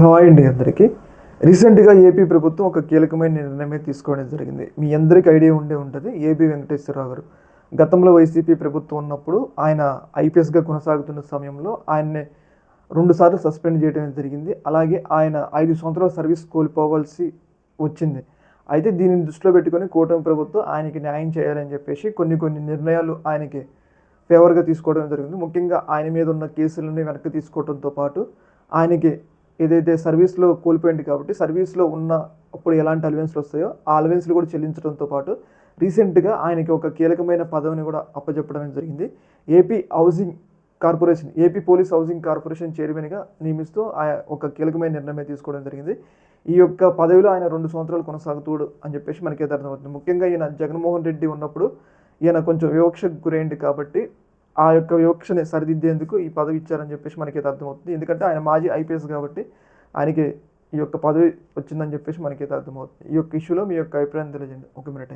Hi అండి అందరికీ. రీసెంట్గా ఏపీ ప్రభుత్వం ఒక కీలకమైన నిర్ణయం తీసుకోవడం జరిగింది. మీ అందరికీ ఐడియా ఉండే ఉంటుంది. ఏపీ వెంకటేశ్వరరావు గారు. గతంలో వైసీపీ ప్రభుత్వం ఉన్నప్పుడు ఆయన ఐపీఎస్గా కొనసాగుతున్న సమయంలో ఆయన్ని రెండుసార్లు సస్పెండ్ చేయడం జరిగింది. అలాగే ఆయన ఐదు సంవత్సరాల సర్వీస్ కోల్పోవాల్సి వచ్చింది. అయితే దీనిని దృష్టిలో పెట్టుకొని కూటమి ప్రభుత్వం ఆయనకి న్యాయం చేయాలని చెప్పేసి కొన్ని కొన్ని నిర్ణయాలు ఆయనకి ఫేవర్గా తీసుకోవడం జరిగింది. ముఖ్యంగా ఆయన మీద ఉన్న కేసులని వెనక్కి తీసుకోవడంతో పాటు ఆయనకి ఏదైతే సర్వీస్లో కోల్పోయింది కాబట్టి సర్వీస్లో ఉన్న అప్పుడు ఎలాంటి అలవెన్స్లు వస్తాయో ఆ అలవెన్స్లు కూడా చెల్లించడంతో పాటు రీసెంట్గా ఆయనకి ఒక కీలకమైన పదవిని కూడా అప్పచెప్పడం జరిగింది. AP housing corporation AP police housing corporation చైర్మన్గా నియమిస్తూ ఆయన ఒక కీలకమైన నిర్ణయం తీసుకోవడం జరిగింది. ఈ యొక్క పదవిలో ఆయన రెండు సంవత్సరాలు కొనసాగుతాడు అని చెప్పేసి మనకైతే అర్థమవుతుంది. ముఖ్యంగా ఈయన జగన్మోహన్ రెడ్డి ఉన్నప్పుడు ఈయన కొంచెం వివక్షకు గురైంది కాబట్టి ఆ యొక్క వివక్షని సరిదిద్దేందుకు ఈ పదవి ఇచ్చారని చెప్పేసి మనకైతే అర్థమవుతుంది. ఎందుకంటే ఆయన మాజీ ఐపీఎస్ కాబట్టి ఆయనకి ఈ యొక్క పదవి వచ్చిందని చెప్పేసి మనకైతే అర్థమవుతుంది. ఈ యొక్క ఇష్యూలో మీ యొక్క అభిప్రాయం తెలియజేయండి. ఒక మినిట్